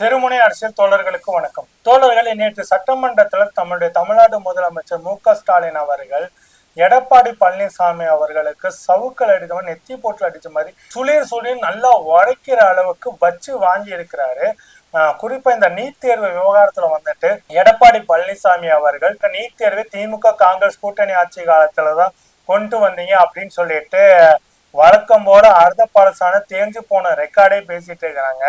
தெருமுனை அரசியல் தோழர்களுக்கு வணக்கம். தோழர்கள் நேற்று சட்டமன்றத்தில் தம்முடைய தமிழ்நாடு முதலமைச்சர் மு க ஸ்டாலின் அவர்கள் எடப்பாடி பழனிசாமி அவர்களுக்கு சவுக்கள் அடித்தவன் நெத்தி போட்டு அடிச்ச மாதிரி சுளிர் சுளிர் நல்லா உரைக்கிற அளவுக்கு வச்சு வாங்கி இருக்கிறாரு. குறிப்பா இந்த நீட் தேர்வு விவகாரத்துல வந்துட்டு எடப்பாடி பழனிசாமி அவர்கள் நீட் தேர்வு திமுக காங்கிரஸ் கூட்டணி ஆட்சி காலத்துலதான் கொண்டு வந்தீங்க அப்படின்னு சொல்லிட்டு வழக்கம் போல அர்த்த பழசான தேஞ்சு போன ரெக்கார்டே பேசிட்டு இருக்கிறாங்க.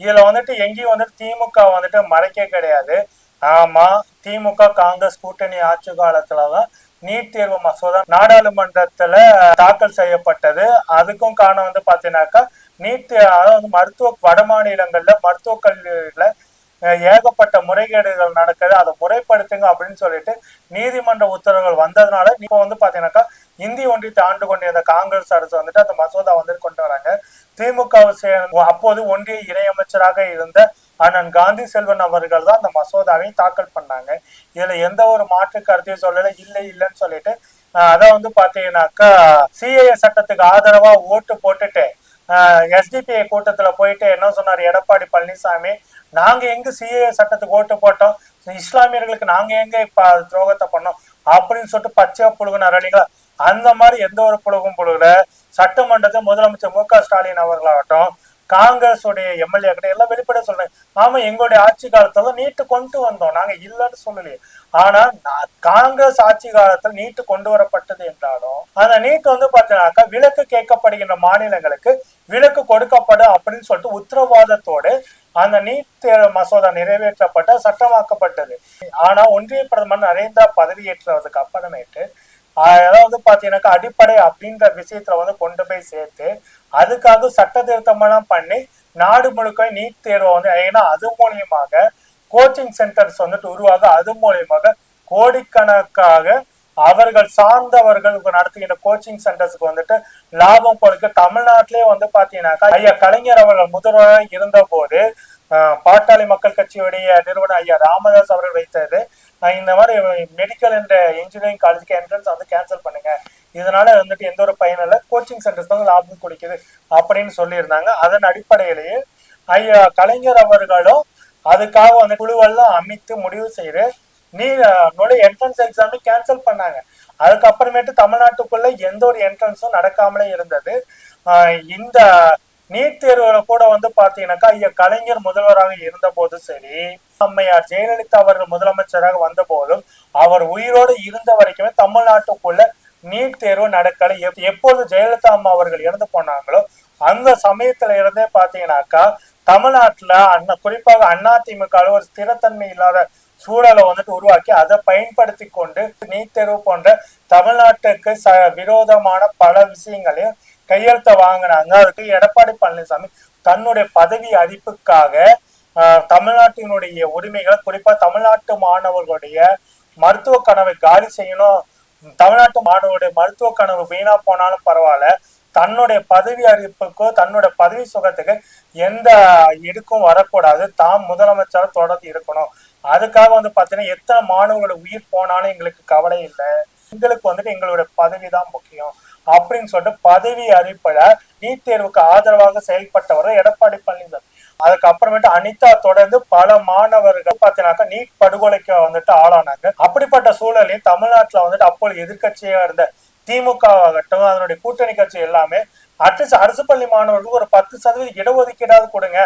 இதுல வந்துட்டு எங்கேயும் வந்துட்டு திமுக வந்துட்டு மறைக்க கிடையாது. ஆமா திமுக காங்கிரஸ் கூட்டணி ஆட்சி காலத்துலதான் நீட் தேர்வு மசோதா நாடாளுமன்றத்துல தாக்கல் செய்யப்பட்டது. அதுக்கும் காரணம் வந்து பாத்தீங்கன்னாக்கா நீட் அதாவது மருத்துவ வட மாநிலங்கள்ல மருத்துவ கல்வியில ஏகப்பட்ட முறைகேடுகள் நடக்குது. அதை முறைப்படுத்துங்க அப்படின்னு சொல்லிட்டு நீதிமன்ற உத்தரவுகள் வந்ததுனால இப்போ வந்து பாத்தீங்கன்னாக்கா இந்திய ஒன்றியத்தை ஆண்டு கொண்டிருந்த காங்கிரஸ் அரசு வந்துட்டு அந்த மசோதா வந்துட்டு கொண்டு வராங்க. திமுக அப்போது ஒன்றிய இணையமைச்சராக இருந்த அண்ணன் காந்தி செல்வன் அவர்கள் தான் அந்த மசோதாவை தாக்கல் பண்ணாங்க. இதுல எந்த ஒரு மாற்று கருத்தையும் சொல்லல இல்லை இல்லைன்னு சொல்லிட்டு அதை அதான் வந்து பாத்தீங்கன்னாக்கா சிஏஏ சட்டத்துக்கு ஆதரவா ஓட்டு போட்டுட்டு எஸ்டிபிஐ கூட்டத்துல போயிட்டு என்ன சொன்னார்? எடப்பாடி பழனிசாமி நாங்க எங்க சிஏ சட்டத்துக்கு ஓட்டு போட்டோம். இஸ்லாமியர்களுக்கு நாங்க எங்க இப்ப துரோகத்தை பண்ணோம்? அப்படின்னு சொல்லிட்டு பச்சை புழுகுனார் இல்லைங்களா? அந்த மாதிரி எந்த ஒரு புழுகும் புழுகுல. சட்டமன்றத்தை முதலமைச்சர் மு க ஸ்டாலின் அவர்களாகட்டும் காங்கிரஸ் உடைய எம்எல்ஏ கிட்ட எல்லாம் வெளிப்பட சொல்றேன். ஆமா எங்களுடைய ஆட்சி காலத்துல நீட்டு கொண்டு வந்தோம். நாங்க இல்லைன்னு சொல்லலையே. ஆனா காங்கிரஸ் ஆட்சி காலத்துல நீட்டு கொண்டு வரப்பட்டது என்றாலும் அந்த நீட் வந்து பாத்தீங்கன்னாக்கா விலக்கு கேட்கப்படுகின்ற மாநிலங்களுக்கு விலக்கு கொடுக்கப்படும் அப்படின்னு சொல்லிட்டு உத்தரவாதத்தோடு அந்த நீட் தேர்வு மசோதா நிறைவேற்றப்பட்ட சட்டமாக்கப்பட்டது. ஆனா ஒன்றிய பிரதமர் நரேந்திரா பதவியேற்றதுக்கு அப்புறமேட்டு அதாவது பாத்தீங்கன்னாக்கா அடிப்படை அப்படின்ற விஷயத்துல வந்து கொண்டு போய் சேர்த்து அதுக்காக சட்ட திருத்தமெல்லாம் பண்ணி நாடு முழுக்க நீட் தேர்வை வந்து ஏன்னா அது மூலியமாக கோச்சிங் சென்டர்ஸ் வந்துட்டு உருவாக அது மூலியமாக கோடிக்கணக்காக அவர்கள் சார்ந்தவர்கள் நடத்துகின்ற கோச்சிங் சென்டர்ஸ்க்கு வந்துட்டு லாபம் கொடுக்க தமிழ்நாட்டிலே வந்து பாத்தீங்கன்னாக்கா ஐயா கலைஞர் அவர்கள் முதல்வராக இருந்த போது பாட்டாளி மக்கள் கட்சியுடைய நிறுவனர் ஐயா ராமதாஸ் அவர்கள் வைத்தது. இந்த மாதிரி மெடிக்கல் என்ற இன்ஜினியரிங் காலேஜுக்கு என்ட்ரன்ஸ் வந்து கேன்சல் பண்ணுங்க. இதனால வந்துட்டு எந்த ஒரு பயனும் இல்லை. கோச்சிங் சென்டர்ஸ் தான் லாபம் கொடுக்குது அப்படின்னு சொல்லியிருந்தாங்க. அதன் அடிப்படையிலேயே ஐயா கலைஞர் அவர்களும் அதுக்காக வந்து குழுவெல்லாம் அமைத்து முடிவு செய்து நீ உன்னோட என்ட்ரன்ஸ் எக்ஸாமே கேன்சல் பண்ணாங்க. அதுக்கப்புறமேட்டு தமிழ்நாட்டுக்குள்ள எந்த ஒரு என்ட்ரன்ஸும் நடக்காமலே இருந்தது. ஆஹ் இந்த நீட் தேர்வுல கூட வந்து பாத்தீங்கன்னாக்கா ஐயா கலைஞர் முதல்வராக இருந்த போதும் சரி அம்மையார் ஜெயலலிதா அவர்கள் முதலமைச்சராக வந்த போதும் அவர் உயிரோடு இருந்த வரைக்குமே தமிழ்நாட்டுக்குள்ள நீட் தேர்வு நடக்கல. எப்- எப்போது ஜெயலலிதா அம்மா அவர்கள் இறந்து போனாங்களோ அந்த சமயத்துல இருந்தே பாத்தீங்கன்னாக்கா தமிழ்நாட்டுல அண்ணா குறிப்பாக அதிமுக ஒரு ஸ்திரத்தன்மை இல்லாத சூழலை வந்துட்டு உருவாக்கி அதை பயன்படுத்தி கொண்டு நீட் தேர்வு போன்ற தமிழ்நாட்டுக்கு ச விரோதமான பல விஷயங்களையும் கையெழுத்த வாங்கினாங்க அதுக்கு எடப்பாடி பழனிசாமி தன்னுடைய பதவி அறிப்புக்காக ஆஹ், தமிழ்நாட்டினுடைய உரிமைகளை குறிப்பா தமிழ்நாட்டு மாணவர்களுடைய மருத்துவ கனவை காலி செய்யணும். தமிழ்நாட்டு மாணவருடைய மருத்துவ கனவு வீணா போனாலும் பரவாயில்ல. தன்னுடைய பதவி அறிவிப்புக்கோ தன்னுடைய பதவி சுகத்துக்கு எந்த இடுக்கும் வரக்கூடாது. தாம் முதலமைச்சரா தொடர்ந்து இருக்கணும். அதுக்காக வந்து பாத்தீங்கன்னா எத்தனை மாணவர்களோட உயிர் போனாலும் எங்களுக்கு கவலை இல்லை. எங்களுக்கு வந்துட்டு எங்களுடைய பதவி தான் முக்கியம் அப்படின்னு சொல்லிட்டு பதவி அறிவிப்பட நீட் தேர்வுக்கு ஆதரவாக செயல்பட்டவர் எடப்பாடி பழனிசாமி. அதுக்கப்புறமேட்டு அனிதா தொடர்ந்து பல மாணவர்கள் பார்த்தீங்கன்னாக்கா நீட் படுகொலைக்கு வந்துட்டு ஆளானாங்க. அப்படிப்பட்ட சூழலையும் தமிழ்நாட்டுல வந்துட்டு அப்போது எதிர்க்கட்சியா இருந்த திமுக ஆகட்டும் அதனுடைய கூட்டணி கட்சி எல்லாமே அட்லீஸ்ட் அரசு பள்ளி மாணவர்களுக்கு ஒரு பத்து சதவீதம் இடஒதுக்கீடாவது கொடுங்க.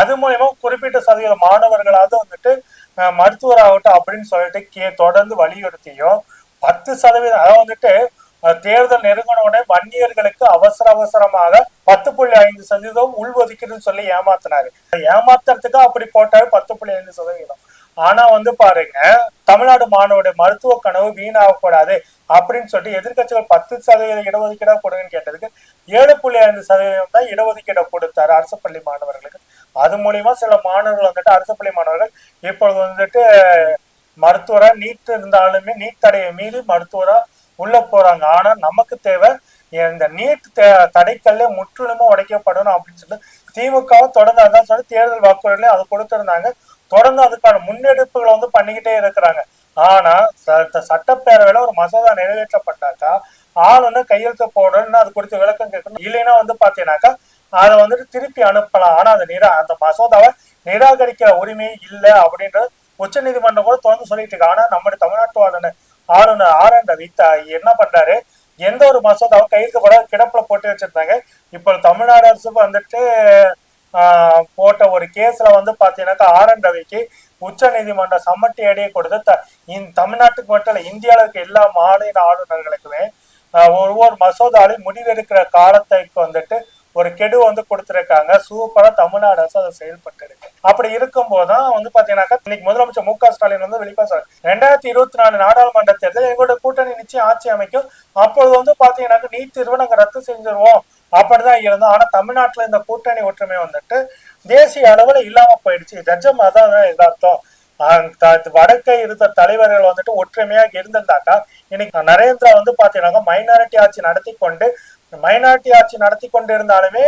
அது மூலயமா குறிப்பிட்ட சதவீத மாணவர்களாவது வந்துட்டு மருத்துவராகட்டும் மருத்துவர் ஆகட்டும் அப்படின்னு சொல்லிட்டு கே தொடர்ந்து வலியுறுத்தியும் பத்து சதவீதம் அதாவது வந்துட்டு தேர்தல் நெருங்கின உடனே வன்னியர்களுக்கு அவசர அவசரமாக பத்து புள்ளி ஐந்து சதவீதம் உள்ஒதுக்கீடுன்னு சொல்லி ஏமாத்தினாரு. ஏமாத்துறதுக்கு அப்படி போட்டாரு பத்து புள்ளி ஐந்து சதவீதம். ஆனா வந்து பாருங்க தமிழ்நாடு மாணவருடைய மருத்துவ கனவு வீணாகக்கூடாது அப்படின்னு சொல்லிட்டு எதிர்க்கட்சிகள் பத்து சதவீதம் இடஒதுக்கீடா கொடுங்கன்னு கேட்டதுக்கு ஏழு புள்ளி ஐந்து சதவீதம் தான் இடஒதுக்கீடை கொடுத்தாரு அரசு பள்ளி மாணவர்களுக்கு. அது மூலியமா சில மாணவர்கள் வந்துட்டு அரசு பள்ளி மாணவர்கள் இப்பொழுது வந்துட்டு மருத்துவரா நீட் இருந்தாலுமே நீட் தடையை மீறி மருத்துவரா உள்ள போறாங்க. ஆனா நமக்கு தேவை இந்த நீட் தே- தடைக்கல்ல முற்றிலுமா உடைக்கப்படணும் அப்படின்னு சொல்லிட்டு திமுகவும் தொடர்ந்து அதான் சொல்லி தேர்தல் வாக்குறுதியில அது கொடுத்திருந்தாங்க. தொடர்ந்து அதுக்கான முன்னெடுப்புகளை வந்து பண்ணிக்கிட்டே இருக்கிறாங்க. ஆனா ச- சட்டப்பேரவையில ஒரு மசோதா நிறைவேற்றப்பட்டாக்கா ஆளுநர் கையெழுத்து போடணும்னு அது குறித்து விளக்கம் கேட்கணும். இல்லைன்னா வந்து பாத்தீங்கன்னாக்கா அதை வந்துட்டு திருப்பி அனுப்பலாம். ஆனா அது நிரா அந்த மசோதாவை நிராகரிக்கிற உரிமை இல்லை அப்படின்றது உச்ச நீதிமன்றம் கூட தொடர்ந்து சொல்லிட்டு இருக்கு ஆனா நம்முடைய தமிழ்நாட்டு ஆளுநர் ஆளுநர் ஆர் என் ரவி என்ன பண்றாரு? எந்த ஒரு மசோதாவும் கையெழுத்து போட கிடப்புல போட்டு வச்சிருந்தாங்க. இப்போ தமிழ்நாடு அரசு வந்துட்டு போட்ட ஒரு கேஸ்ல வந்து பாத்தீங்கன்னாக்கா ஆர் என் ரவிக்கு உச்ச நீதிமன்றம் சமட்டி அடியை கொடுத்து த- தமிழ்நாட்டுக்கு மட்டும் இல்ல இந்தியாவில் இருக்க எல்லா மாநில ஆளுநர்களுக்குமே ஒவ்வொரு மசோதாலையும் முடிவெடுக்கிற காலத்தைக்கு வந்துட்டு ஒரு கெடு வந்து கொடுத்திருக்காங்க. சூப்பரா தமிழ்நாடு அரசு அதை செயல்பட்டு இருக்கு அப்படி இருக்கும்போது தான் வந்து பாத்தீங்கன்னாக்கா இன்னைக்கு முதலமைச்சர் மு க ஸ்டாலின் வந்து வெளிப்பா சார் ரெண்டாயிரத்தி இருபத்தி நாலு நாடாளுமன்ற தேர்தல் எங்களோட கூட்டணி நிச்சயம் ஆட்சி அமைக்கும். அப்போது வந்து பாத்தீங்கன்னாக்கா நீட் தேர்வை நாங்க ரத்து செஞ்சிருவோம். அப்படிதான் இருந்தோம். ஆனா தமிழ்நாட்டுல இந்த கூட்டணி ஒற்றுமை வந்துட்டு தேசிய அளவுல இல்லாம போயிடுச்சு. ஜட்ஜம் அதான் எதார்த்தம். வடக்கை வடக்கே இருந்த தலைவர்கள் வந்துட்டு ஒற்றுமையா இருந்திருந்தாக்கா இன்னைக்கு நரேந்திரா வந்து பாத்தீங்கன்னா மைனாரிட்டி ஆட்சி நடத்தி கொண்டு மைனாரிட்டி ஆட்சி நடத்தி கொண்டிருந்தாலுமே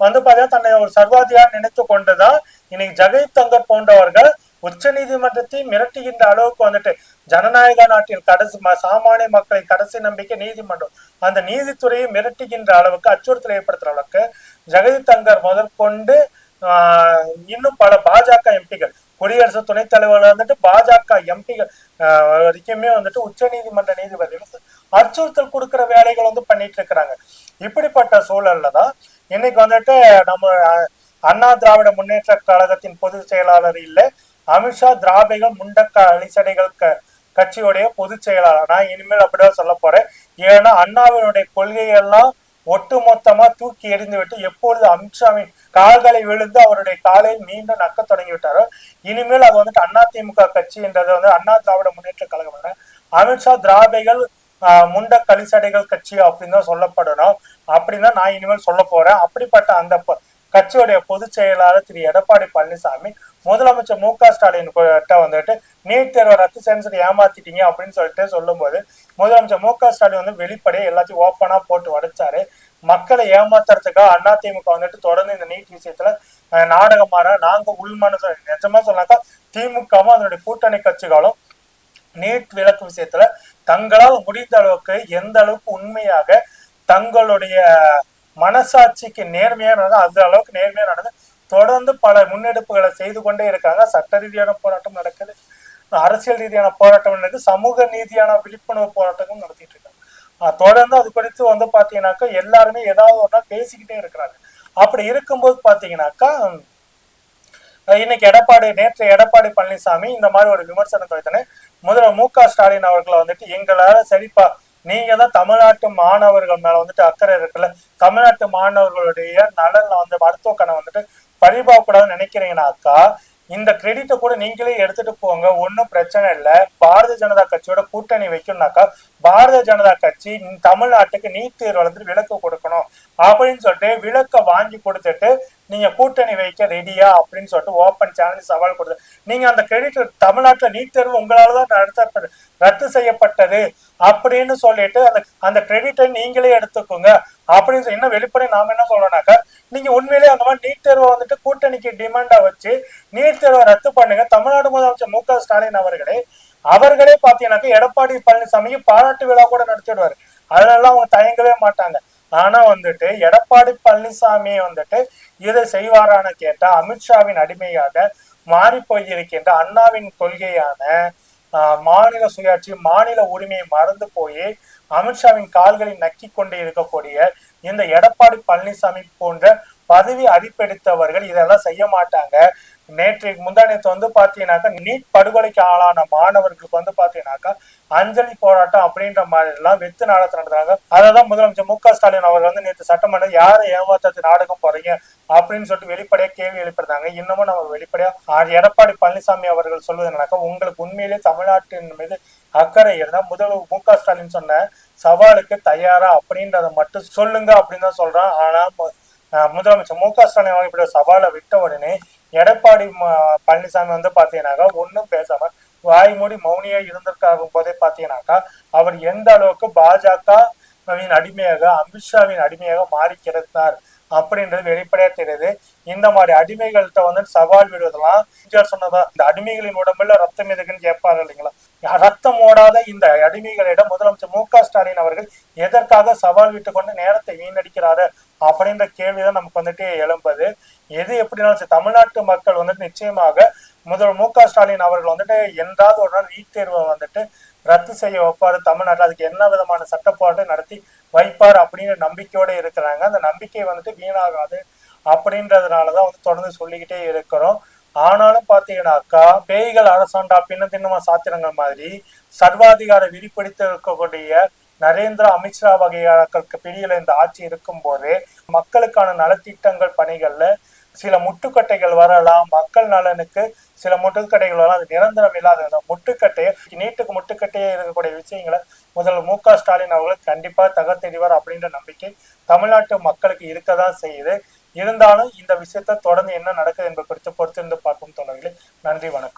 வந்து பார்த்தீங்கன்னா தன்னை ஒரு சர்வாதிகாரம் நினைத்து கொண்டுதான் இன்னைக்கு ஜெகத் தங்கர் போன்றவர்கள் உச்ச நீதிமன்றத்தை மிரட்டுகின்ற அளவுக்கு வந்துட்டு ஜனநாயக நாட்டில் கடைசி ம- சாமானிய மக்களின் கடைசி நம்பிக்கை நீதிமன்றம். அந்த நீதித்துறையை மிரட்டுகின்ற அளவுக்கு அச்சுறுத்தல் ஏற்படுத்துற அளவுக்கு ஜெகதீப் தங்கர் முதற்கொண்டு இன்னும் பல பாஜக எம்பிகள் குடியரசு துணைத் தலைவர் வந்துட்டு பாஜக எம்பிகள் வரைக்குமே வந்துட்டு உச்ச நீதிமன்ற நீதிபதிகள் அச்சுறுத்தல் கொடுக்கிற வேலைகள் வந்து பண்ணிட்டு இருக்கிறாங்க இப்படிப்பட்ட சூழல்ல தான் இன்னைக்கு வந்துட்டு நம்ம அண்ணா திராவிட முன்னேற்ற கழகத்தின் பொதுச் செயலாளர் இல்லை அமித்ஷா திராவிகள் முண்டக்க அலிசடைகள் க கட்சியுடைய பொதுச் செயலாளர். நான் இனிமேல் அப்படிதான் சொல்ல போறேன். ஏன்னா அண்ணாவினுடைய கொள்கையெல்லாம் ஒட்டுமொத்தமா தூக்கி எறிந்து விட்டு எப்பொழுது அமித்ஷாவின் கால்களை விழுந்து அவருடைய காலை மீண்டும் நக்க தொடங்கி விட்டாரோ இனிமேல் அது வந்துட்டு அண்ணா திமுக கட்சின்றது வந்து அண்ணா திராவிட முன்னேற்ற கழகம் அமித்ஷா திராவிகள் முண்ட கலிசடைகள் கட்சி அப்படின்னு தான் சொல்லப்படணும். அப்படின்னு தான் நான் இனிமேல் சொல்ல போறேன். அப்படிப்பட்ட அந்த கட்சியுடைய பொதுச் செயலாளர் திரு எடப்பாடி பழனிசாமி முதலமைச்சர் மு க ஸ்டாலின் கிட்ட வந்துட்டு நீட் தேர்வை ரத்து செஞ்சு ஏமாத்திட்டீங்க அப்படின்னு சொல்லிட்டு சொல்லும்போது முதலமைச்சர் மு க ஸ்டாலின் வந்து வெளிப்படையே எல்லாத்தையும் ஓப்பனா போட்டு உடைச்சாரு. மக்களை ஏமாத்துறதுக்காக அதிமுக வந்துட்டு தொடர்ந்து இந்த நீட் விஷயத்துல நாடகமாற நாங்க உள்மனு நிஜமா சொன்னாக்கா திமுகவும் அதனுடைய கூட்டணி கட்சிகளும் நீட் விளக்கு விஷயத்துல தங்களால் முடிந்த அளவுக்கு எந்த அளவுக்கு உண்மையாக தங்களுடைய மனசாட்சிக்கு நேர்மையா நடந்தது அந்த அளவுக்கு நேர்மையா நடந்து தொடர்ந்து பல முன்னெடுப்புகளை செய்து கொண்டே இருக்காங்க. சட்ட ரீதியான போராட்டம் நடக்குது. அரசியல் ரீதியான போராட்டம் நடக்குது. சமூக நீதியான விழிப்புணர்வு போராட்டமும் நடத்திட்டு இருக்காங்க. தொடர்ந்து அது குறித்து வந்து பாத்தீங்கன்னாக்கா எல்லாருமே ஏதாவது ஒன்றா பேசிக்கிட்டே இருக்கிறாங்க. அப்படி இருக்கும்போது பாத்தீங்கன்னாக்கா இன்னைக்கு எடப்பாடி நேற்று எடப்பாடி பழனிசாமி இந்த மாதிரி ஒரு விமர்சனம் வைத்தனே முதல்ல மு க ஸ்டாலின் அவர்களை வந்துட்டு எங்களால சரிப்பா நீங்க தான் தமிழ்நாட்டு மாணவர்கள் மேல வந்துட்டு அக்கறை இருக்குல்ல தமிழ்நாட்டு மாணவர்களுடைய நலன்ல வந்து மருத்துவ கணை வந்துட்டு பறிபாக நினைக்கிறீங்கன்னாக்கா நினைக்கிறீங்கனாக்கா இந்த கிரெடிட்டை கூட நீங்களே எடுத்துட்டு போங்க ஒன்றும் பிரச்சனை இல்லை. பாரதிய ஜனதா கட்சியோட கூட்டணி வைக்கணும்னாக்கா பாரதிய ஜனதா கட்சி தமிழ்நாட்டுக்கு நீட் தேர்வு வந்துட்டு விளக்கு கொடுக்கணும் அப்படின்னு சொல்லிட்டு விளக்க வாங்கி கொடுத்துட்டு நீங்க கூட்டணி வைக்க ரெடியா அப்படின்னு சொல்லிட்டு ஓப்பன் சேனல் சவால் கொடுத்து நீங்க அந்த கிரெடிட் தமிழ்நாட்டுல நீட் தேர்வு உங்களால தான் நடத்த ரத்து செய்யப்பட்டது அப்படின்னு சொல்லிட்டு அந்த அந்த கிரெடிட்டை நீங்களே எடுத்துக்கோங்க அப்படின்னு சொல்லி இன்னும் வெளிப்படை நாம என்ன சொல்றோம்னாக்கா நீங்க உண்மையிலேயே அந்த மாதிரி நீட் தேர்வை வந்துட்டு கூட்டணிக்கு டிமாண்டா வச்சு நீட் தேர்வை ரத்து பண்ணுங்க. தமிழ்நாடு முதலமைச்சர் மு க ஸ்டாலின் அவர்களே அவர்களே பாத்தீங்கன்னாக்கா எடப்பாடி பழனிசாமிக்கு பாராட்டு விழா கூட நடத்திடுவாரு. அதெல்லாம் அவங்க தயங்கவே மாட்டாங்க. ஆனா வந்துட்டு எடப்பாடி பழனிசாமி வந்துட்டு இதை செய்வாரான்னு கேட்டா அமித்ஷாவின் அடிமையாக மாறி போயிருக்கின்ற அண்ணாவின் கொள்கையான ஆஹ், மாநில சுயாட்சி மாநில உரிமையை மறந்து போய் அமித்ஷாவின் கால்களை நக்கி கொண்டு இருக்கக்கூடிய இந்த எடப்பாடி பழனிசாமி போன்ற பதவி அடிப்பெடுத்தவர்கள் இதெல்லாம் செய்ய மாட்டாங்க. நேற்று முந்தானத்து வந்து பாத்தீங்கன்னாக்கா நீட் படுகொலைக்கு ஆளான மாணவர்களுக்கு வந்து பாத்தீங்கன்னாக்கா அஞ்சலி போராட்டம் அப்படின்ற மாதிரி எல்லாம் வெத்து நாடகத்தை நடத்துறாங்க. அததான் முதலமைச்சர் மு க ஸ்டாலின் அவர்கள் வந்து நேற்று சட்டமன்றம் யாரை ஏமாத்தத்து நாடகம் போறீங்க அப்படின்னு சொல்லிட்டு வெளிப்படையா கேள்வி எழுப்பிடுறாங்க இன்னமும் நம்ம வெளிப்படையா எடப்பாடி பழனிசாமி அவர்கள் சொல்வது உங்களுக்கு உண்மையிலேயே தமிழ்நாட்டின் மீது அக்கறை இருந்தா முதல்வர் மு க ஸ்டாலின் சொன்ன சவாலுக்கு தயாரா அப்படின்றத மட்டும் சொல்லுங்க அப்படின்னு தான் சொல்றான். ஆனா முதலமைச்சர் மு க ஸ்டாலின் அவர்கள் இப்படி சவாலை விட்ட உடனே எடப்பாடி பழனிசாமி வந்து பாத்தீங்கன்னாக்கா ஒன்றும் பேசாம வாய் மூடி மௌனியா இருந்திருக்காகும் போதே பாத்தீங்கன்னாக்கா அவர் எந்த அளவுக்கு பாஜகவின் அடிமையாக அமித்ஷாவின் அடிமையாக மாறி கிடந்தார் அப்படின்றது வெளிப்படையா தெரியுது. இந்த மாதிரி அடிமைகள்கிட்ட வந்து சவால் விடுவதெல்லாம் சொன்னதா இந்த அடிமைகளின் உடம்புல ரத்தம் எதுக்குன்னு கேட்பாரு இல்லைங்களா? ரத்தம் ஓடாத இந்த அடிமைகளிடம் முதலமைச்சர் மு க ஸ்டாலின் அவர்கள் எதற்காக சவால் விட்டு கொண்டு நேரத்தை வீணடிக்கிறாரு அப்படின்ற கேள்விதான் நமக்கு வந்துட்டு எழும்புது. எது எப்படினாலும் சரி, தமிழ்நாட்டு மக்கள் வந்துட்டு நிச்சயமாக முதல்வர் மு க ஸ்டாலின் அவர்கள் வந்துட்டு என்றாவது ஒரு நாள் நீட் தேர்வை வந்துட்டு ரத்து செய்ய வைப்பாரு. தமிழ்நாட்டில் அதுக்கு என்ன விதமான சட்டப்பாடு நடத்தி வைப்பார் அப்படிங்கிற நம்பிக்கையோட இருக்கிறாங்க. அந்த நம்பிக்கை வந்துட்டு வீணாகாது அப்படின்றதுனாலதான் வந்து தொடர்ந்து சொல்லிக்கிட்டே இருக்கிறோம். ஆனாலும் பாத்தீங்கன்னாக்கா பேய்கள் அரசாண்டா பின்ன தின்னமா சாத்திரங்கள் மாதிரி சர்வாதிகார விரிப்படித்து இருக்கக்கூடிய நரேந்திர அமித்ஷா வகையாளர்களுக்கு பிடியில இந்த ஆட்சி இருக்கும் போதே மக்களுக்கான நலத்திட்டங்கள் பணிகள்ல சில முட்டுக்கட்டைகள் வரலாம். மக்கள் நலனுக்கு சில முட்டுக்கட்டைகள் வரலாம். அது நிரந்தரம் இல்லாத முட்டுக்கட்டையை நீட்டுக்கு முட்டுக்கட்டையே இருக்கக்கூடிய விஷயங்களை முதல்வர் மு க ஸ்டாலின் அவர்கள் கண்டிப்பா தகர்த்தெறிவார் அப்படின்ற நம்பிக்கை தமிழ்நாட்டு மக்களுக்கு இருக்கதான் செய்யுது. இருந்தாலும் இந்த விஷயத்த தொடர்ந்து என்ன நடக்குது என்பது குறித்து பொறுத்திருந்து பார்க்கும் தோழர்களே நன்றி வணக்கம்.